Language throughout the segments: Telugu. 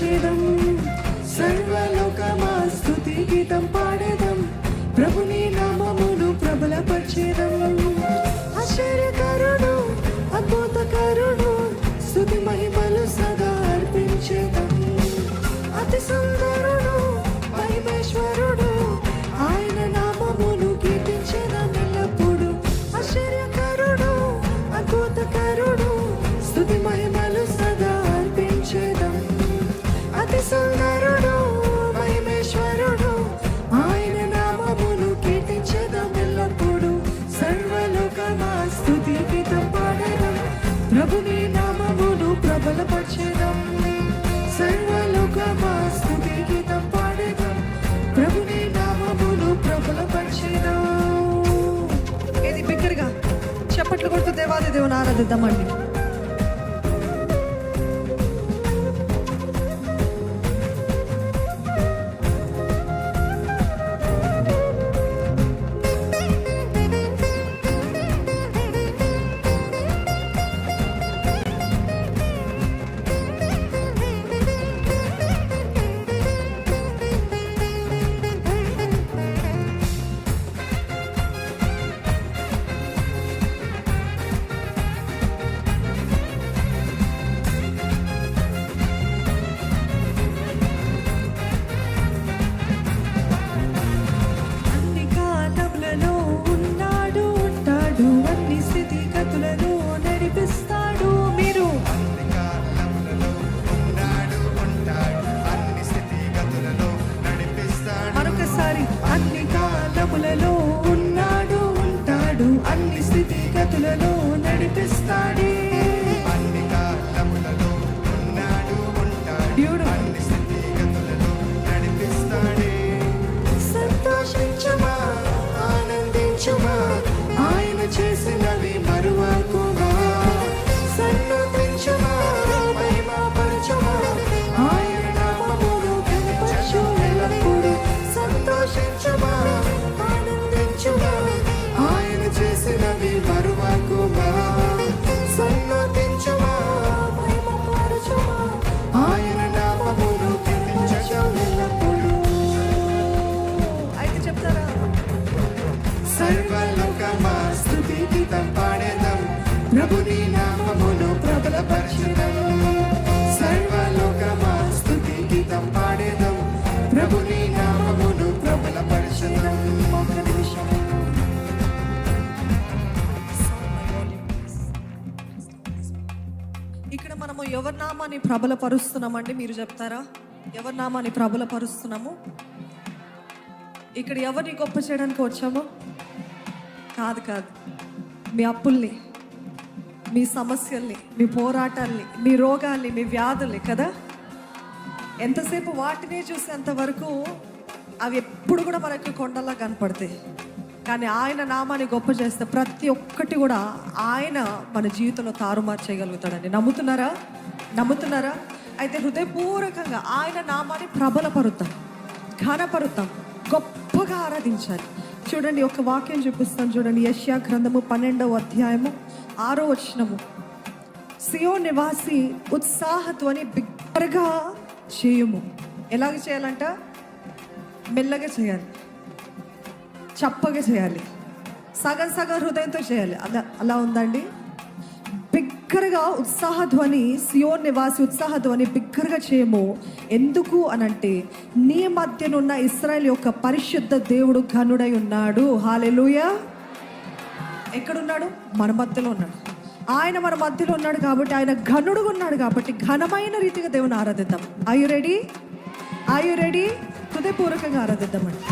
ప్రబలపరిచేదం సర్వలోకమా స్తుతి గీతం పాడేదం. ప్రభుని దేవాది దేవుని ఆయన ఇక్కడ మనము ఎవరి నామాన్ని ప్రబలపరుస్తున్నామండి? మీరు చెప్తారా? ఎవరి నామాన్ని ప్రబలపరుస్తున్నాము? ఇక్కడ ఎవరిని గొప్ప చేయడానికి వచ్చాము? కాదు కాదు. మీ అప్పుల్ని. మీ సమస్యల్ని మీ పోరాటాల్ని మీ రోగాల్ని మీ వ్యాధుల్ని కదా? ఎంతసేపు వాటినే చూసేంత వరకు అవి ఎప్పుడు కూడా మనకి కొండలా కనపడతాయి. కానీ ఆయన నామాన్ని గొప్ప చేస్తే ప్రతి ఒక్కటి కూడా ఆయన మన జీవితంలో తారుమారు చేయగలుగుతాడని నమ్ముతున్నారా? నమ్ముతున్నారా? అయితే హృదయపూర్వకంగా ఆయన నామాన్ని ప్రబలపరుద్దాం ఘనపరుద్దాం గొప్పగా ఆరాధించాలి. చూడండి ఒక వాక్యం చూపిస్తాను చూడండి. యష్యా గ్రంథము పన్నెండవ అధ్యాయము ఆరో వచనము. సియో నివాసి ఉత్సాహత్వని బిగ్గరగా చేయుము. ఎలాగ చేయాలంట? మెల్లగా చేయాలి. చప్పగా చేయాలి. సగం సగం హృదయంతో చేయాలి. అలా అలా ఉందండి? బిగ్గరగా ఉత్సాహధ్వని సియో నివాసి ఉత్సాహధ్వని బిగ్గరగా చేయము. ఎందుకు అనంటే నీ మధ్యనున్న ఇస్రాయల్ యొక్క పరిశుద్ధ దేవుడు ఘనుడై ఉన్నాడు. హాలెలుయా! ఎక్కడున్నాడు? మన మధ్యలో ఉన్నాడు. ఆయన మన మధ్యలో ఉన్నాడు కాబట్టి ఆయన ఘనుడుగా ఉన్నాడు కాబట్టి ఘనమైన రీతిగా దేవుని ఆరాధిద్దాం. ఐ రెడీ ఐ రెడీ హృదయపూర్వకంగా ఆరాధిద్దామండి.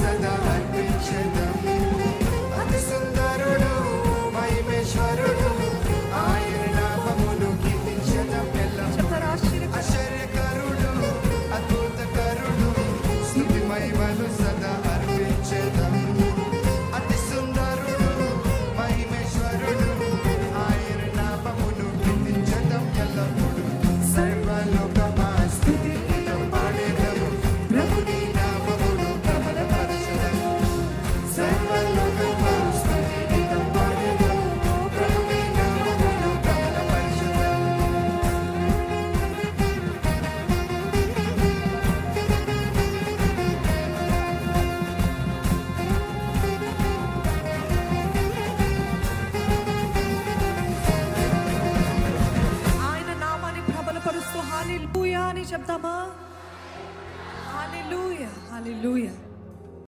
seda